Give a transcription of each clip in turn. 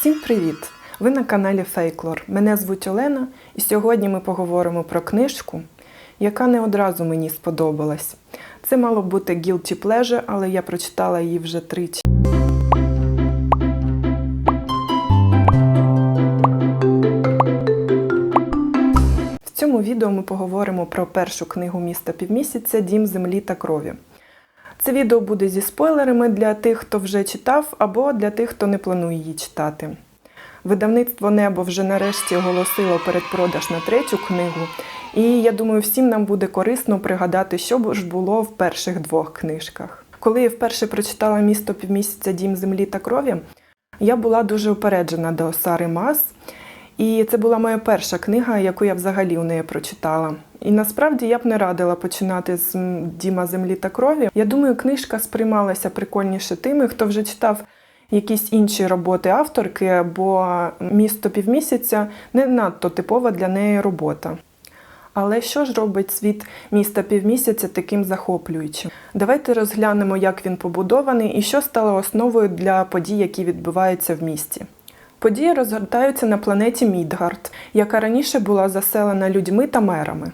Всім привіт! Ви на каналі Фейклор. Мене звуть Олена, і сьогодні ми поговоримо про книжку, яка не одразу мені сподобалась. Це мало бути guilty pleasure, але я прочитала її вже тричі. В цьому відео ми поговоримо про першу книгу міста півмісяця Дім землі та крові. Це відео буде зі спойлерами для тих, хто вже читав, або для тих, хто не планує її читати. Видавництво Небо вже нарешті оголосило передпродаж на третю книгу, і я думаю, всім нам буде корисно пригадати, що ж було в перших двох книжках. Коли я вперше прочитала місто півмісяця Дім землі та крові, я була дуже упереджена до Сари Мас. І це була моя перша книга, яку я взагалі у неї прочитала. І насправді я б не радила починати з Діма землі та крові. Я думаю, книжка сприймалася прикольніше тими, хто вже читав якісь інші роботи авторки, бо місто півмісяця не надто типова для неї робота. Але що ж робить світ міста півмісяця таким захоплюючим? Давайте розглянемо, як він побудований і що стало основою для подій, які відбуваються в місті. Події розгортаються на планеті Мідгард, яка раніше була заселена людьми та мерами.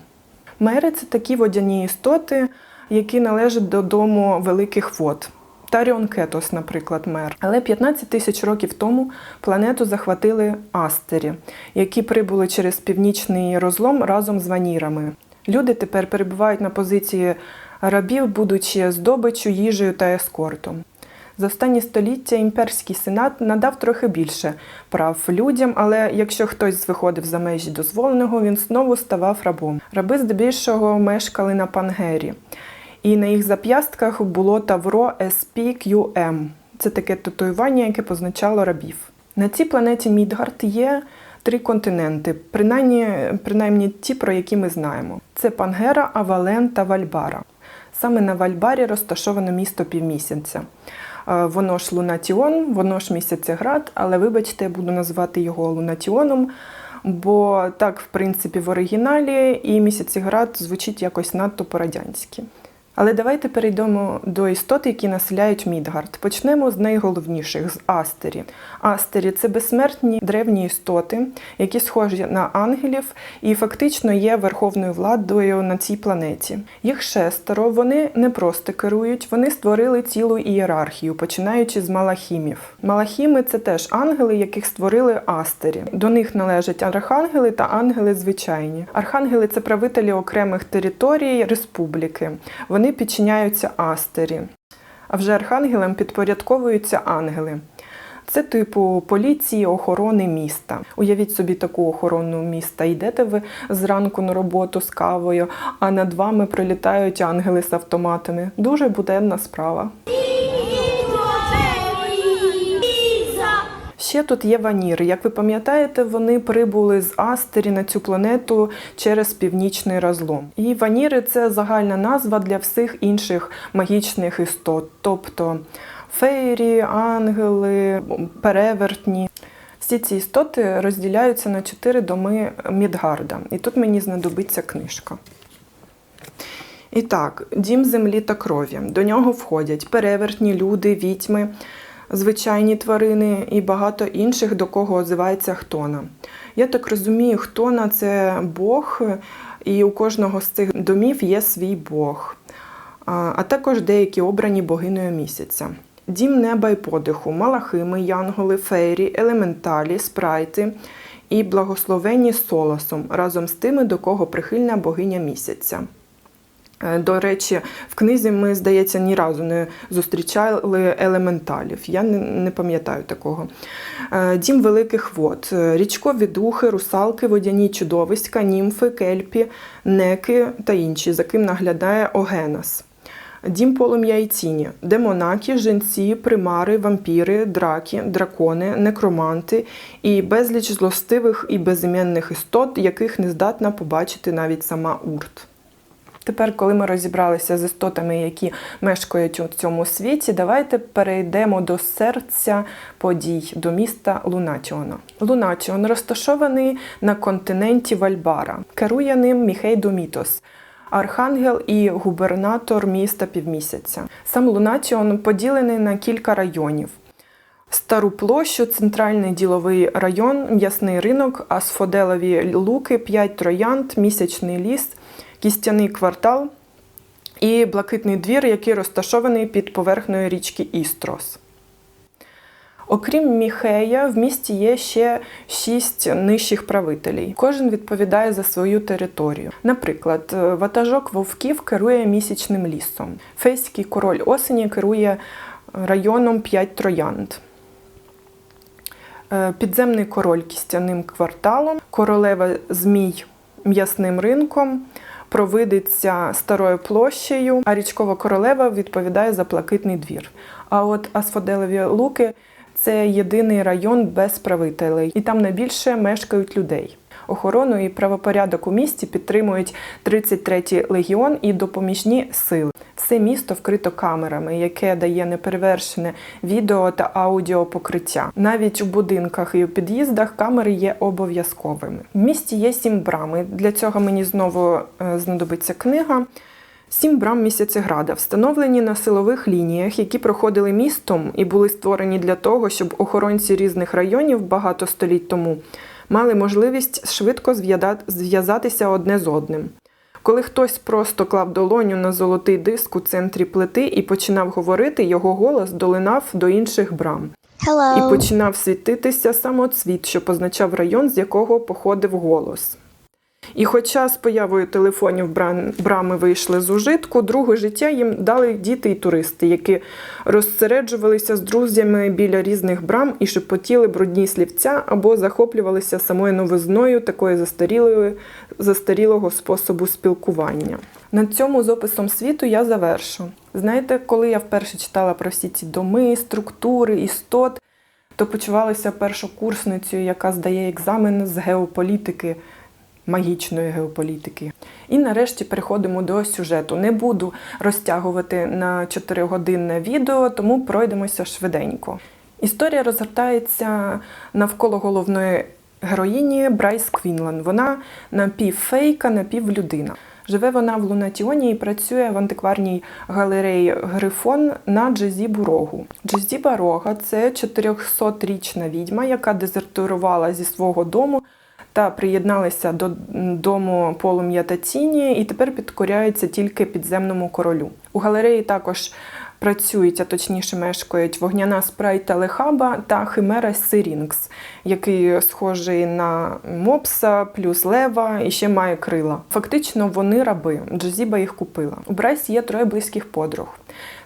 Мери це такі водяні істоти, які належать до дому великих вод. Таріон Кетос, наприклад, мер. Але 15 тисяч років тому планету захватили Астері, які прибули через північний розлом разом з ванірами. Люди тепер перебувають на позиції рабів, будучи здобиччю, їжею та ескортом. За останні століття імперський сенат надав трохи більше прав людям, але якщо хтось виходив за межі дозволеного, він знову ставав рабом. Раби здебільшого мешкали на Пангері, і на їх зап'ястках було тавро SPQM. Це таке татуювання, яке позначало рабів. На цій планеті Мідгард є три континенти, принаймні, принаймні ті, про які ми знаємо: це Пангера, Авален та Вальбара. Саме на Вальбарі розташоване місто півмісяця. Е, Воно ж Лунатіон, воно ж місяцеград, але вибачте, буду називати його Лунатіоном, бо так, в принципі, в оригіналі і місяцеград звучить якось надто по-радянськи. Але давайте перейдемо до істот, які населяють Мідгард. Почнемо з найголовніших з Астері. Астері це безсмертні древні істоти, які схожі на ангелів і фактично є верховною владою на цій планеті. Їх шестеро, вони не просто керують, вони створили цілу ієрархію, починаючи з малахімів. Малахіми це теж ангели, яких створили Астері. До них належать архангели та ангели звичайні. Архангели це правителі окремих територій республіки. Вони підчиняються Астері. А вже архангелам підпорядковуються ангели. Це типу поліції, охорони міста. Уявіть собі таку охорону міста. Йдете ви зранку на роботу з кавою, а над вами прилітають ангели з автоматами. Дуже буденна справа. Ще тут є ваніри. Як ви пам'ятаєте, вони прибули з Астері на цю планету через північний розлом. І ваніри це загальна назва для всіх інших магічних істот, тобто фейрі, ангели, перевертні. Всі ці істоти розділяються на чотири доми Мідгарда. І тут мені знадобиться книжка. І так, дім землі та крові. До нього входять перевертні люди, відьми, звичайні тварини і багато інших, до кого озивається Хтона. Я так розумію, Хтона це Бог, і у кожного з цих домів є свій Бог, а також деякі обрані богинею місяця. Дім неба й подиху, малахими, янголи, фейрі, елементалі, спрайти і благословені солосом разом з тими, до кого прихильна богиня місяця. Е, До речі, в книзі ми, здається, ні разу не зустрічали елементалів. Я не, пам'ятаю такого. Е, Дім великих вод, Е, річкові духи, русалки, водяні чудовиська, німфи, кельпі, неки та інші, за ким наглядає Огенас. Дім полум'я і тіні, демонаки, женці, примари, вампіри, драки, дракони, некроманти і безліч злостивих і безіменних істот, яких не здатна побачити навіть сама Урт. Тепер, коли ми розібралися з істотами, які мешкають у цьому світі, давайте перейдемо до серця подій, до міста Лунатіона. Лунатіон розташований на континенті Вальбара. Керує ним Міхей Домітос. Архангел і губернатор міста півмісяця. Сам Лунатіон поділений на кілька районів. Стару площу, центральний діловий район, м'ясний ринок, асфоделові луки, 5 троянд, місячний ліс, кістяний квартал і блакитний двір, який розташований під поверхнею річки Істрос. Окрім Міхея, в місті є ще шість нижчих правителів. Кожен відповідає за свою територію. Наприклад, е, ватажок вовків керує місячним лісом. Фейський король осені керує районом п'ять троянд. Е, Підземний король кістяним кварталом, королева змій м'ясним ринком, провидиця старою площею, а річкова королева відповідає за плакитний двір. А от Асфоделеві луки це єдиний район без правителей, і там найбільше мешкають людей. Охорону і правопорядок у місті підтримують 33-й легіон і допоміжні сили. Все місто вкрито камерами, яке дає неперевершене відео та аудіопокриття. Навіть у будинках і у під'їздах камери є обов'язковими. В місті є сім брам. і Для цього мені знову е, знадобиться книга. Сім брам місяцеграда встановлені на силових лініях, які проходили містом і були створені для того, щоб охоронці різних районів багато століть тому мали можливість швидко зв'язатися одне з одним. Коли хтось просто клав долоню на золотий диск у центрі плити і починав говорити, його голос долинав до інших брам. Hello. І починав світитися самоцвіт, що позначав район, з якого походив голос. І хоча з появою телефонів брами вийшли з ужитку, друге життя їм дали діти і туристи, які розсереджувалися з друзями біля різних брам і шепотіли брудні слівця або захоплювалися самою новизною такої застарілої, застарілого способу спілкування. На цьому з описом світу я завершу. Знаєте, коли я вперше читала про всі ці доми, структури, істот, то почувалася першокурсницею, яка здає екзамен з геополітики, магічної геополітики. І нарешті переходимо до сюжету. Не буду розтягувати на 4-годинне відео, тому пройдемося швиденько. Історія розгортається навколо головної героїні Брайс Квінлан. Вона напівфейка, напівлюдина. Живе вона в Лунатіоні і працює в антикварній галереї Грифон на Джезібу Рогу. Джезіба Рога це 400-річна відьма, яка дезертирувала зі свого дому та приєдналася до дому полум'я та тіні, і тепер підкоряється тільки підземному королю. У галереї також працюють, а точніше мешкають вогняна спрайта Лехаба та Химера Сирінгс, який схожий на мопса, плюс лева і ще має крила. Фактично вони раби. Джозіба їх купила. У Брайс є троє близьких подруг.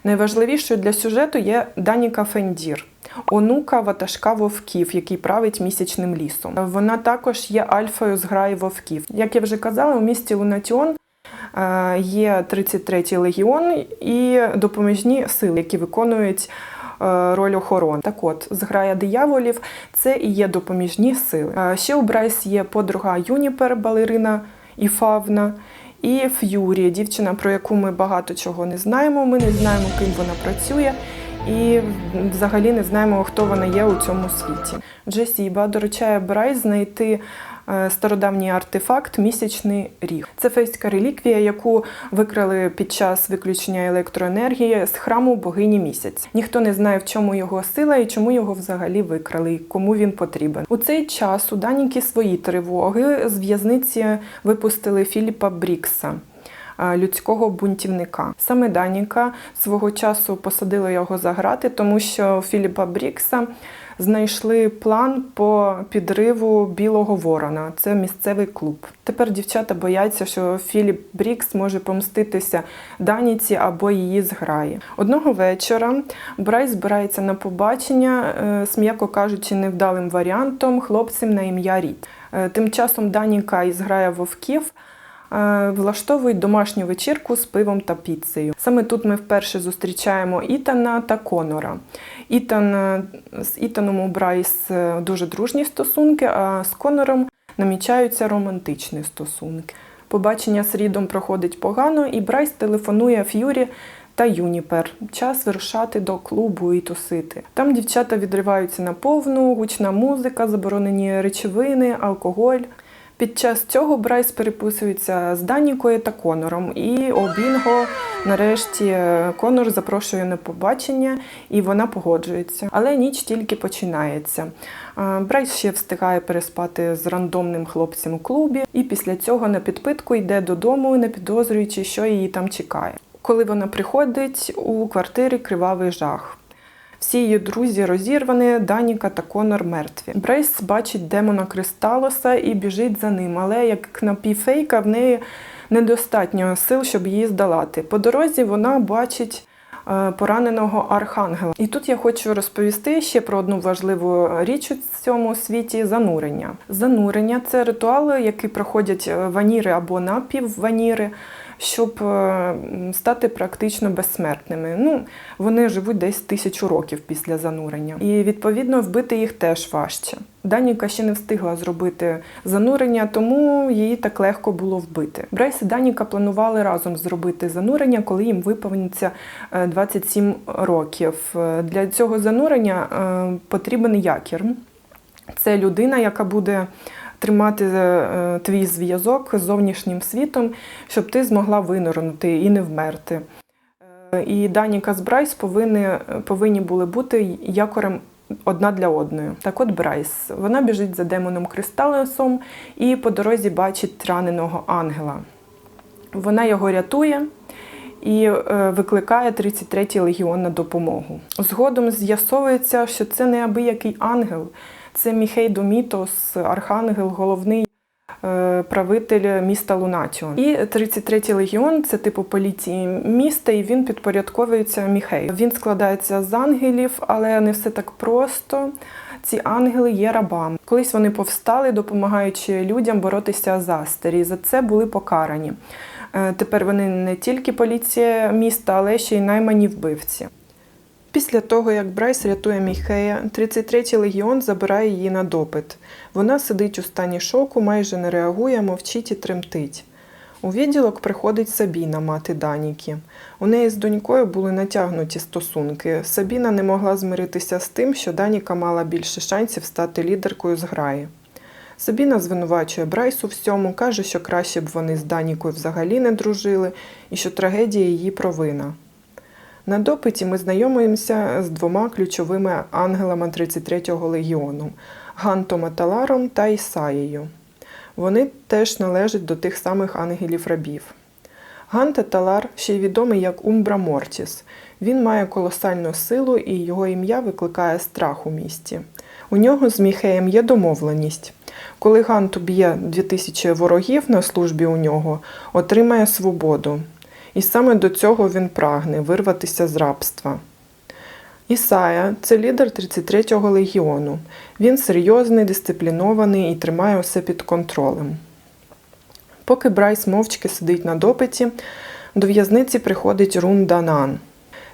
Найважливішою для сюжету є Даніка Фендір. Онука ватажка вовків, який править місячним лісом. Вона також є альфою з граї вовків. Як я вже казала, у місті Лунатіон е, є 33-й легіон і допоміжні сили, які виконують е, роль охорони. Так от, зграя дияволів це і є допоміжні сили. Е, Ще у Брайс є подруга Юніпер, балерина і фавна. І Ф'юрі, дівчина, про яку ми багато чого не знаємо. Ми не знаємо, ким вона працює, і взагалі не знаємо, хто вона є у цьому світі. Джесіба доручає Брайс знайти е, стародавній артефакт місячний ріг. Це фейська реліквія, яку викрали під час виключення електроенергії з храму богині місяць. Ніхто не знає, в чому його сила і чому його взагалі викрали, і кому він потрібен. У цей час у Даніки свої тривоги з в'язниці випустили Філіпа Брікса. Е, Людського бунтівника саме Даніка свого часу посадила його за грати, тому що Філіпа Брікса знайшли план по підриву Білого Ворона. Це місцевий клуб. Тепер дівчата бояться, що Філіп Брікс може помститися Даніці або її зграї. Одного вечора Брайс збирається на побачення, е, з, м'яко кажучи, невдалим варіантом хлопцем на ім'я Рід. Е, Тим часом Даніка і зграя вовків е, влаштовують домашню вечірку з пивом та піцею. Саме тут ми вперше зустрічаємо Ітана та Конора. Ітан е, з Ітаном у Брайс е, дуже дружні стосунки, а з Конором намічаються романтичні стосунки. Побачення з Рідом проходить погано, і Брайс телефонує Ф'юрі та Юніпер. Час вирушати до клубу і тусити. Там дівчата відриваються на повну, гучна музика, заборонені речовини, алкоголь. Під час цього Брайс переписується з Данікою та Конором, і о бінго нарешті е, Конор запрошує на побачення, і вона погоджується. Але ніч тільки починається. Е, Брайс ще встигає переспати з рандомним хлопцем у клубі, і після цього на підпитку йде додому, не підозрюючи, що її там чекає. Коли вона приходить, у квартирі кривавий жах. Всі її друзі розірвані, Даніка та Конор мертві. Брейс бачить демона Кристалоса і біжить за ним, але як напівфейка, в неї недостатньо сил, щоб її здолати. По дорозі вона бачить е, пораненого архангела. І тут я хочу розповісти ще про одну важливу річ у цьому світі занурення. Занурення це ритуали, які проходять е, ваніри або напівваніри, щоб е, стати практично безсмертними. Ну, вони живуть десь тисячу років після занурення. І відповідно вбити їх теж важче. Даніка ще не встигла зробити занурення, тому її так легко було вбити. Брейс і Даніка планували разом зробити занурення, коли їм виповниться е, 27 років. Е, Для цього занурення е, потрібен якір. Це людина, яка буде тримати е, твій зв'язок з зовнішнім світом, щоб ти змогла винирнути і не вмерти. Е, І Даніка з Брайс повинні, повинні були бути якорем одна для одної. Так от Брайс. Вона біжить за демоном Кристалесом і по дорозі бачить раненого ангела. Вона його рятує і е, викликає 33-й легіон на допомогу. Згодом з'ясовується, що це не абиякий ангел, це Міхей Домітос, архангел, головний е, правитель міста Лунатіон. І 33-й легіон це типу поліції міста, і він підпорядковується Міхею. Він складається з ангелів, але не все так просто. Ці ангели є рабами. Колись вони повстали, допомагаючи людям боротися з Астері. За це були покарані. Е, Тепер вони не тільки поліція міста, але ще й наймані вбивці. Після того, як Брайс рятує Міхея, 33-й легіон забирає її на допит. Вона сидить у стані шоку, майже не реагує, мовчить і тремтить. У відділок приходить Сабіна, мати Даніки. У неї з донькою були натягнуті стосунки. Сабіна не могла змиритися з тим, що Даніка мала більше шансів стати лідеркою зграї. Сабіна звинувачує Брайсу всьому, каже, що краще б вони з Данікою взагалі не дружили, і що трагедія її провина. На допиті ми знайомимося з двома ключовими ангелами 33-го легіону Гантом Аталаром та Ісаєю. Вони теж належать до тих самих ангелів-рабів. Гант Аталар ще й відомий як Умбра Мортіс. Він має колосальну силу і його ім'я викликає страх у місті. У нього з Міхеєм є домовленість. Коли Гант уб'є 2000 ворогів на службі у нього, отримає свободу. І саме до цього він прагне вирватися з рабства. Ісая це лідер 33-го легіону. Він серйозний, дисциплінований і тримає усе під контролем. Поки Брайс мовчки сидить на допиті, до в'язниці приходить Рун Данан.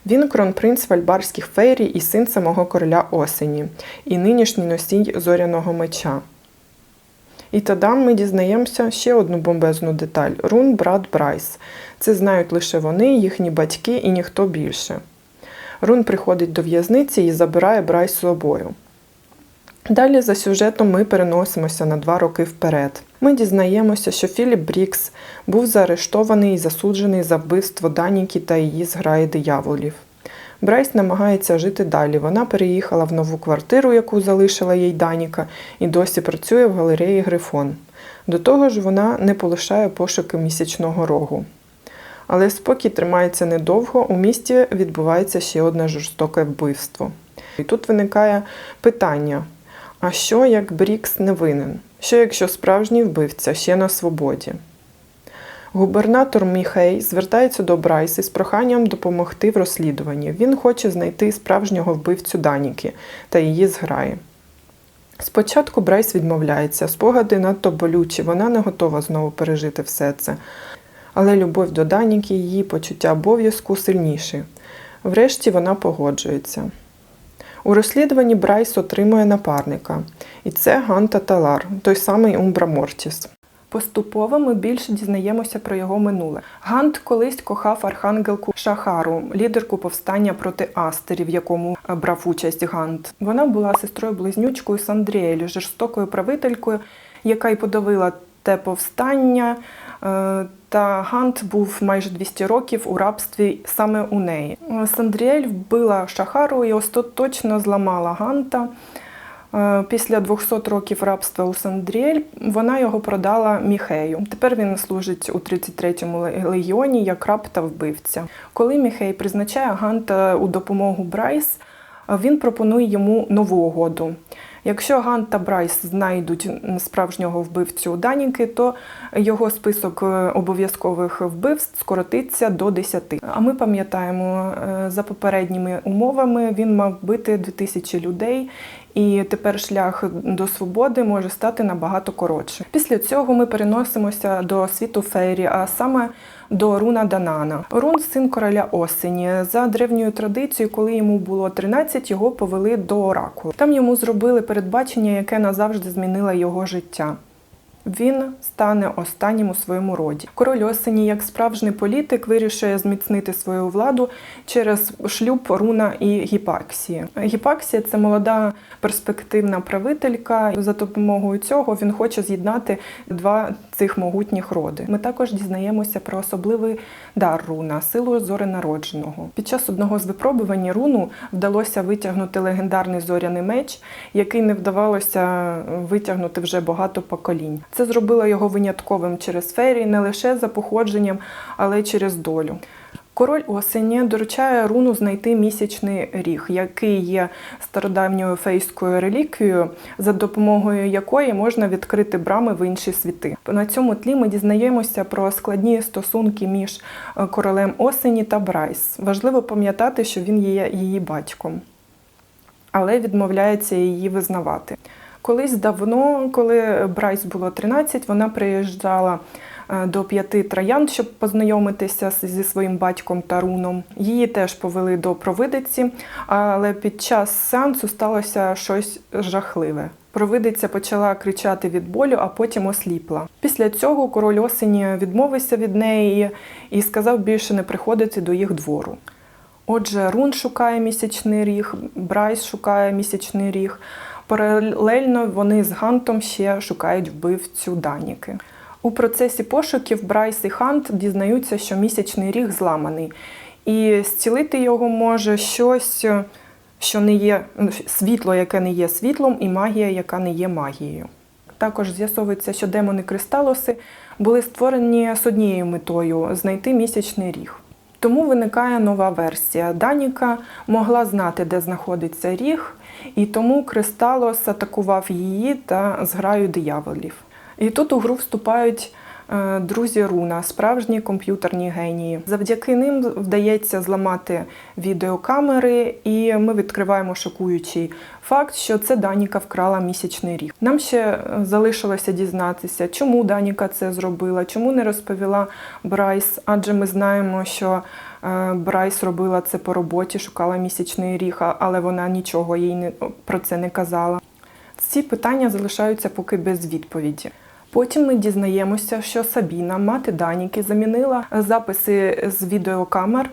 Він кронпринц вальбарських фейрій і син самого короля осені, і нинішній носій зоряного меча. І тоді ми дізнаємося ще одну бомбезну деталь: Рун брат Брайс. Це знають лише вони, їхні батьки і ніхто більше. Рун приходить до в'язниці і забирає Брайс з собою. Далі за сюжетом ми переносимося на два роки вперед. Ми дізнаємося, що Філіп Брікс був заарештований і засуджений за вбивство Даніки та її зграї дияволів. Брайс намагається жити далі. Вона переїхала в нову квартиру, яку залишила їй Даніка, і досі працює в галереї Грифон. До того ж, вона не полишає пошуки місячного рогу. Але спокій тримається недовго, у місті відбувається ще одне жорстоке вбивство. І тут виникає питання: а що як Брікс не винен? Що якщо справжній вбивця ще на свободі? Губернатор Міхей звертається до Брайс із проханням допомогти в розслідуванні. Він хоче знайти справжнього вбивцю Даніки та її зграї. Спочатку Брайс відмовляється, спогади надто болючі, вона не готова знову пережити все це. Але любов до Даніки, її почуття обов'язку сильніші. Врешті вона погоджується. У розслідуванні Брайс отримує напарника, і це Ганта Талар, той самий Умбра Мортіс. Поступово ми більше дізнаємося про його минуле. Гант колись кохав архангелку Шахару, лідерку повстання проти Астері, в якому е, брав участь Гант. Вона була сестрою близнючкою Сандріелі, жорстокою правителькою, яка й подавила те повстання. е, Та Гант був майже 200 років у рабстві саме у неї. Е, Сандріель вбила Шахару і остаточно зламала Ганта. Е, Після 200 років рабства у Сандріель вона його продала Міхею. Тепер він служить у 33-му легіоні як раб та вбивця. Коли Міхей призначає Ганта у допомогу Брайс, е, він пропонує йому нову угоду. Якщо Гант та Брайс знайдуть справжнього вбивцю Даніки, то його список е, обов'язкових вбивств скоротиться до 10. А ми пам'ятаємо, за попередніми умовами він мав бити 2000 людей, і тепер шлях до свободи може стати набагато коротше. Після цього ми переносимося до світу Фейрі, а саме до Руна Данана. Рун син короля осені. За древньою традицією, коли йому було 13, його повели до оракулу. Там йому зробили передбачення, яке назавжди змінило його життя. Він стане останнім у своєму роді. Король осені, як справжній політик, вирішує зміцнити свою владу через шлюб Руна і Гіпаксії. Гіпаксія це молода перспективна правителька. За допомогою цього він хоче з'єднати два цих могутніх роди. Ми також дізнаємося про особливий дар руна, силою зори народженого. Під час одного з випробувань руну вдалося витягнути легендарний зоряний меч, який не вдавалося витягнути вже багато поколінь. Це зробило його винятковим через фері не лише за походженням, але й через долю. Король осені доручає руну знайти місячний ріг, який є стародавньою фейською реліквією, за допомогою якої можна відкрити брами в інші світи. На цьому тлі ми дізнаємося про складні стосунки між е, королем осені та Брайс. Важливо пам'ятати, що він є її батьком, але відмовляється її визнавати. Колись давно, коли Брайс було 13, вона приїжджала до п'яти троян, щоб познайомитися зі своїм батьком Таруном. Її теж повели до провидиці, але під час сеансу сталося щось жахливе. Провидиця почала кричати від болю, а потім осліпла. Після цього король осені відмовився від неї і сказав більше не приходити до їх двору. Отже, Рун шукає місячний ріг, Брайс шукає місячний ріг. Паралельно вони з Гантом ще шукають вбивцю Даніки. У процесі пошуків Брайс і Хант дізнаються, що місячний ріг зламаний, і зцілити його може щось, що не є світло, яке не є світлом, і магія, яка не є магією. Також з'ясовується, що демони Кристалоси були створені з однією метою знайти місячний ріг. Тому виникає нова версія. Даніка могла знати, де знаходиться ріг, і тому Кристалос атакував її та зграю дияволів. І тут у гру вступають е, друзі Руна, справжні комп'ютерні генії. Завдяки ним вдається зламати відеокамери, і ми відкриваємо шокуючий факт, що це Даніка вкрала місячний ріг. Нам ще е, залишилося дізнатися, чому Даніка це зробила, чому не розповіла Брайс, адже ми знаємо, що е, Брайс робила це по роботі, шукала місячний ріг, але вона нічого їй не, про це не казала. Ці питання залишаються поки без відповіді. Потім ми дізнаємося, що Сабіна, мати Даніки, замінила записи з відеокамер,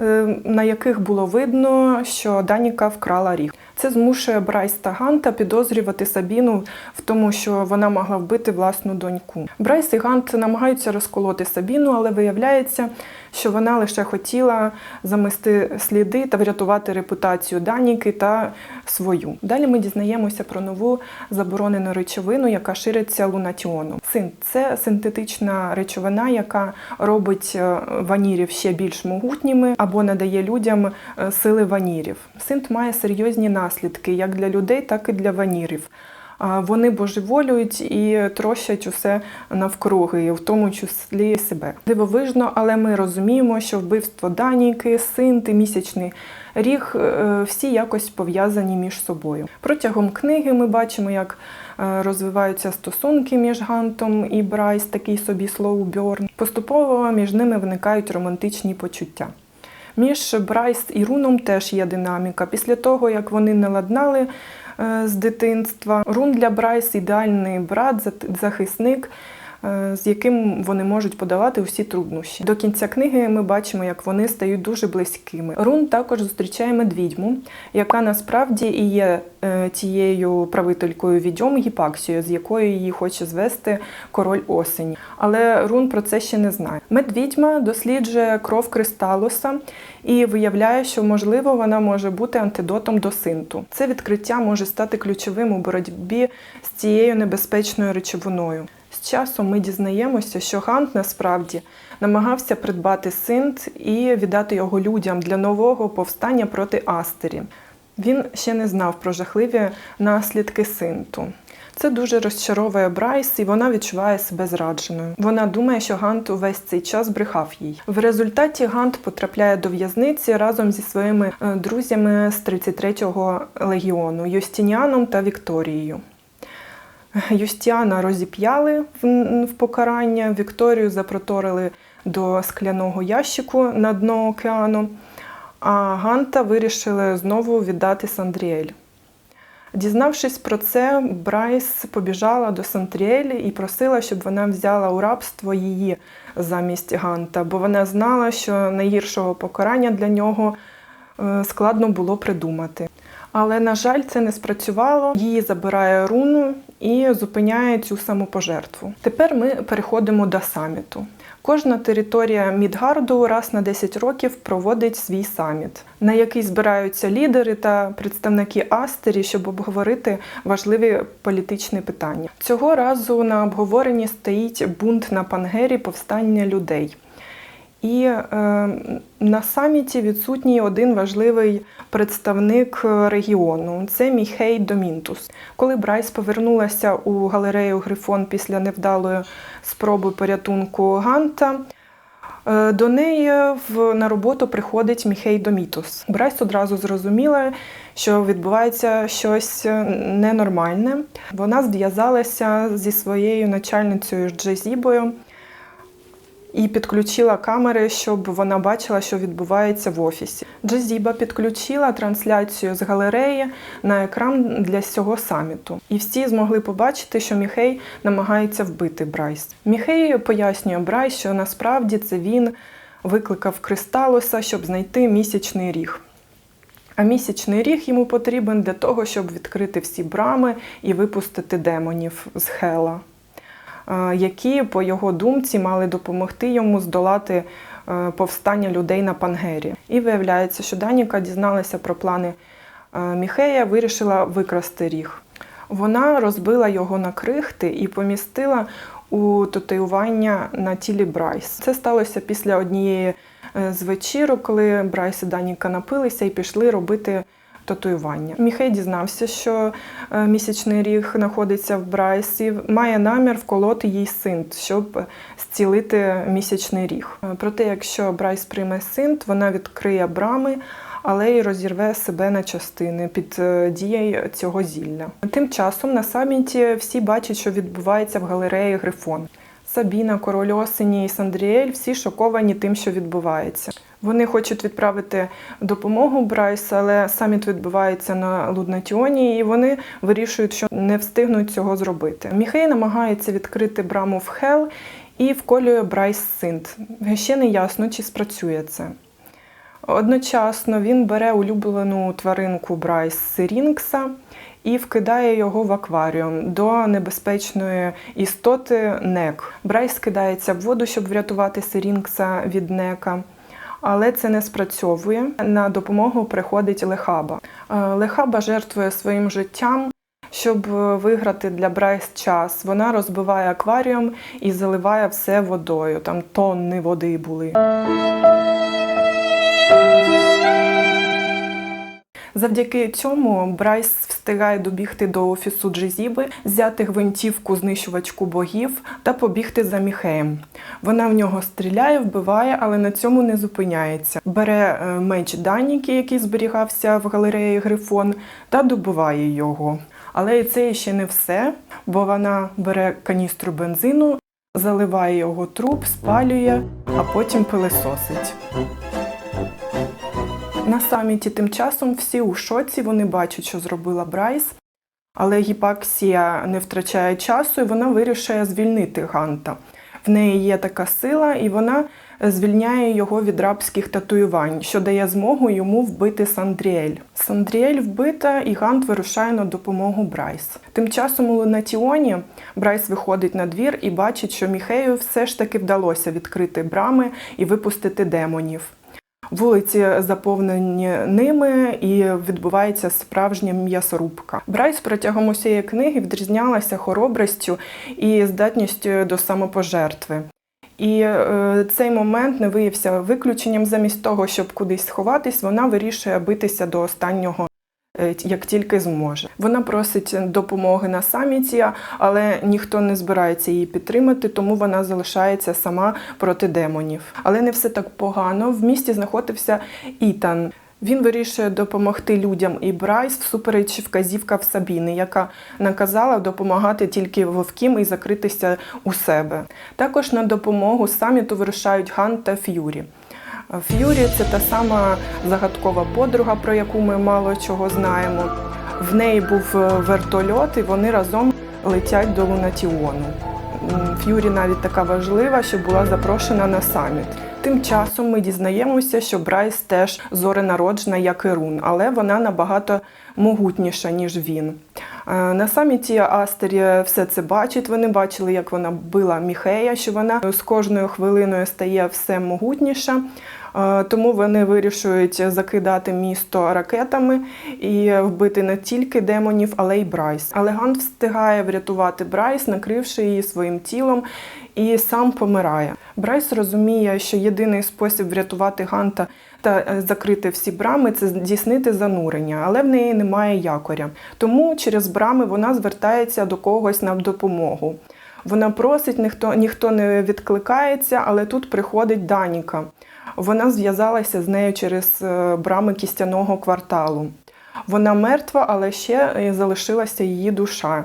е, на яких було видно, що Даніка вкрала ріг. Це змушує Брайс та Ганта підозрювати Сабіну в тому, що вона могла вбити власну доньку. Брайс і Гант намагаються розколоти Сабіну, але виявляється, що вона лише хотіла замести сліди та врятувати репутацію Даніки та свою. Далі ми дізнаємося про нову заборонену речовину, яка шириться лунатіоном. Синт це синтетична речовина, яка робить е, ванірів ще більш могутніми або надає людям е, сили ванірів. Синт має серйозні наслідки як для людей, так і для ванірів. Вони божеволюють і трощать усе навкруги, в тому числі себе. Дивовижно, але ми розуміємо, що вбивство Даніки, Синти, місячний ріг е, всі якось пов'язані між собою. Протягом книги ми бачимо, як е, розвиваються стосунки між Гантом і Брайс, такий собі Слоубьорн. Поступово між ними виникають романтичні почуття. Між Брайс і Руном теж є динаміка. Після того, як вони наладнали е, з дитинства, Рун для Брайс ідеальний брат, захисник, з яким вони можуть подолати усі труднощі. До кінця книги ми бачимо, як вони стають дуже близькими. Рун також зустрічає медвідьму, яка насправді і є е, тією правителькою відьом Гіпаксією, з якою її хоче звести король осені. Але Рун про це ще не знає. Медвідьма досліджує кров кристалуса і виявляє, що можливо вона може бути антидотом до синту. Це відкриття може стати ключовим у боротьбі з цією небезпечною речовиною. Часом ми дізнаємося, що Гант насправді намагався придбати синт і віддати його людям для нового повстання проти Астері. Він ще не знав про жахливі наслідки синту. Це дуже розчаровує Брайс, і вона відчуває себе зрадженою. Вона думає, що Гант увесь цей час брехав їй. В результаті Гант потрапляє до в'язниці разом зі своїми е, друзями з 33-го легіону Юстініаном та Вікторією. Юстіана розіп'яли в, покарання, Вікторію запроторили до скляного ящику на дно океану, а Ганта вирішили знову віддати Сандріель. Дізнавшись про це, Брайс побіжала до Сантріелі і просила, щоб вона взяла у рабство її замість Ганта, бо вона знала, що найгіршого покарання для нього е, складно було придумати. Але, на жаль, це не спрацювало. Її забирає руну і зупиняє цю самопожертву. Тепер ми переходимо до саміту. Кожна територія Мідгарду раз на 10 років проводить свій саміт, на який збираються лідери та представники Астері, щоб обговорити важливі політичні питання. Цього разу на обговоренні стоїть бунт на Пангері повстання людей. І е, на саміті відсутній один важливий представник регіону це Міхей Домінтус. Коли Брайс повернулася у галерею Грифон після невдалої спроби порятунку Ганта, е, до неї в, на роботу приходить Міхей Домітус. Брайс одразу зрозуміла, що відбувається щось ненормальне. Вона зв'язалася зі своєю начальницею Джезібою і підключила камери, щоб вона бачила, що відбувається в офісі. Джазіба підключила трансляцію з галереї на екран для цього саміту. І всі змогли побачити, що Міхей намагається вбити Брайс. Міхей пояснює Брайс, що насправді це він викликав Кристалоса, щоб знайти місячний ріг. А місячний ріг йому потрібен для того, щоб відкрити всі брами і випустити демонів з Хела які, по його думці, мали допомогти йому здолати е, повстання людей на Пангері. І виявляється, що Даніка дізналася про плани е, Міхея, вирішила викрасти ріг. Вона розбила його на крихти і помістила у татуювання на тілі Брайс. Це сталося після однієї е, з вечірок, коли Брайс і Даніка напилися і пішли робити татуювання. Міхей дізнався, що е, місячний ріг знаходиться в Брайсі, має намір вколоти їй синт, щоб зцілити місячний ріг. Е, проте, якщо Брайс прийме синт, вона відкриє брами. Але й розірве себе на частини під е, дією цього зілля. Тим часом на саміті всі бачать, що відбувається в галереї Грифон. Сабіна, король осені і Сандріель всі шоковані тим, що відбувається. Вони хочуть відправити допомогу Брайса, але саміт відбувається на Луднатіоні, і вони вирішують, що не встигнуть цього зробити. Міхей намагається відкрити браму в Хел і вколює Брайс синт. Ще не ясно, чи спрацює це. Одночасно він бере улюблену тваринку Брайс Сирінкса і вкидає його в акваріум до небезпечної істоти нек. Брайс кидається в воду, щоб врятувати Сирінкса від нека. Але це не спрацьовує. На допомогу приходить Лехаба. Е, Лехаба жертвує своїм життям, щоб виграти для Брайс час. Вона розбиває акваріум і заливає все водою. Там тонни води були. Завдяки цьому Брайс встигає добігти до офісу Джезіби, взяти гвинтівку знищувачку богів та побігти за Міхеєм. Вона в нього стріляє, вбиває, але на цьому не зупиняється. Бере е, меч Даніки, який зберігався в галереї Грифон, та добиває його. Але це ще не все, бо вона бере каністру бензину, заливає його труп, спалює, а потім пилисосить. На саміті тим часом всі у шоці, вони бачать, що зробила Брайс. Але гіпаксія не втрачає часу, і вона вирішує звільнити Ганта. В неї є така сила, і вона звільняє його від рабських татуювань, що дає змогу йому вбити Сандріель. Сандріель вбита, і Гант вирушає на допомогу Брайс. Тим часом у Лунатіоні Брайс виходить на двір і бачить, що Міхею все ж таки вдалося відкрити брами і випустити демонів. Вулиці заповнені ними і відбувається справжня м'ясорубка. Брайс протягом усієї книги відрізнялася хоробрістю і здатністю до самопожертви. І е, цей момент не виявився виключенням. Замість того, щоб кудись сховатись, вона вирішує битися до останнього. Е, Як тільки зможе, вона просить допомоги на саміті, але ніхто не збирається її підтримати, тому вона залишається сама проти демонів. Але не все так погано. В місті знаходився Ітан. Він вирішує допомогти людям і Брайс всупереч вказівка в Сабіни, яка наказала допомагати тільки вовкім і закритися у себе. Також на допомогу саміту вирушають Ган та Ф'юрі. Ф'юрі це та сама загадкова подруга, про яку ми мало чого знаємо. В неї був е, вертольот, і вони разом летять до Лунатіону. Ф'юрі навіть така важлива, що була запрошена на саміт. Тим часом ми дізнаємося, що Брайс теж зоренароджена, як і Рун, але вона набагато могутніша, ніж він. Е, На саміті Астерія все це бачить. Вони бачили, як вона била Міхея, що вона з кожною хвилиною стає все могутніша. Е, Тому вони вирішують закидати місто ракетами і вбити не тільки демонів, але й Брайс. Але Гант встигає врятувати Брайс, накривши її своїм тілом, і сам помирає. Брайс розуміє, що єдиний спосіб врятувати Ганта та е, закрити всі брами це здійснити занурення, але в неї немає якоря. Тому через брами вона звертається до когось на допомогу. Вона просить, ніхто, ніхто не відкликається, але тут приходить Даніка. Вона зв'язалася з нею через е, брами кістяного кварталу. Вона мертва, але ще е, залишилася її душа.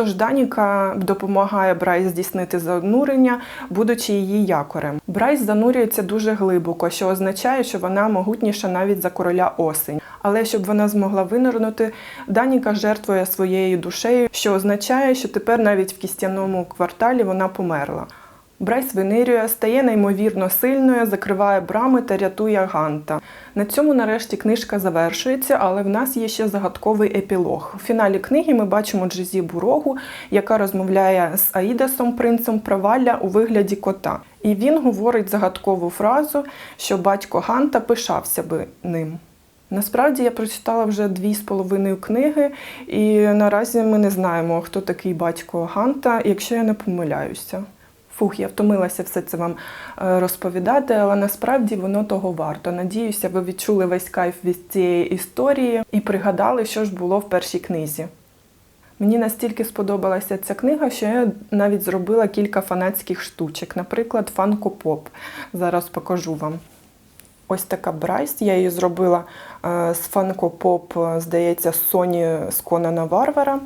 Тож Даніка допомагає Брайс здійснити занурення, будучи її якорем. Брайс занурюється дуже глибоко, що означає, що вона могутніша навіть за короля осень. Але щоб вона змогла винирнути, Даніка жертвує своєю душею, що означає, що тепер навіть в кістяному кварталі вона померла. Брайс винирює, стає неймовірно сильною, закриває брами та рятує Ганта. На цьому нарешті книжка завершується, але в нас є ще загадковий епілог. У фіналі книги ми бачимо Джезі Бурогу, яка розмовляє з Аїдасом, принцем провалля у вигляді кота. І він говорить загадкову фразу, що батько Ганта пишався би ним. Насправді я прочитала вже дві з половиною книги, і наразі ми не знаємо, хто такий батько Ганта, якщо я не помиляюся. Фух, я втомилася все це вам е, розповідати, але насправді воно того варто. Надіюся, ви відчули весь кайф від цієї історії і пригадали, що ж було в першій книзі. Мені настільки сподобалася ця книга, що я навіть зробила кілька фанатських штучок, наприклад, Фанко Поп. Зараз покажу вам. Ось така Брайс. Я її зробила е, з Фанко Поп, е, здається, з Соні з Конана Варвара.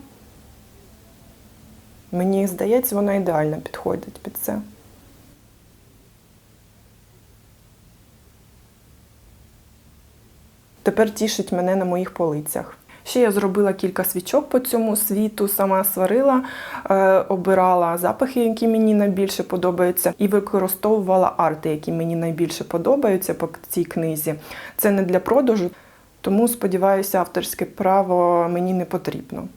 Мені здається, вона ідеально підходить під це. Тепер тішить мене на моїх полицях. Ще я зробила кілька свічок по цьому світу, сама сварила, е, обирала запахи, які мені найбільше подобаються, і використовувала арти, які мені найбільше подобаються по цій книзі. Це не для продажу, тому сподіваюся, авторське право мені не потрібно.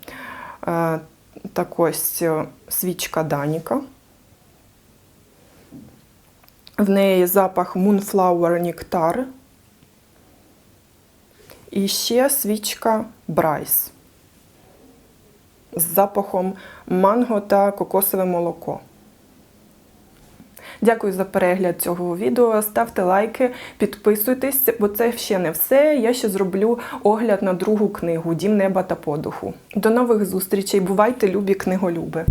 Е, так ось е, свічка Даніка. В неї запах Moonflower Nectar. І ще свічка Брайс з запахом манго та кокосове молоко. Дякую за перегляд цього відео. Ставте лайки, підписуйтесь, бо це ще не все. Я ще зроблю огляд на другу книгу Дім неба та подуху. До нових зустрічей. Бувайте, любі книголюби!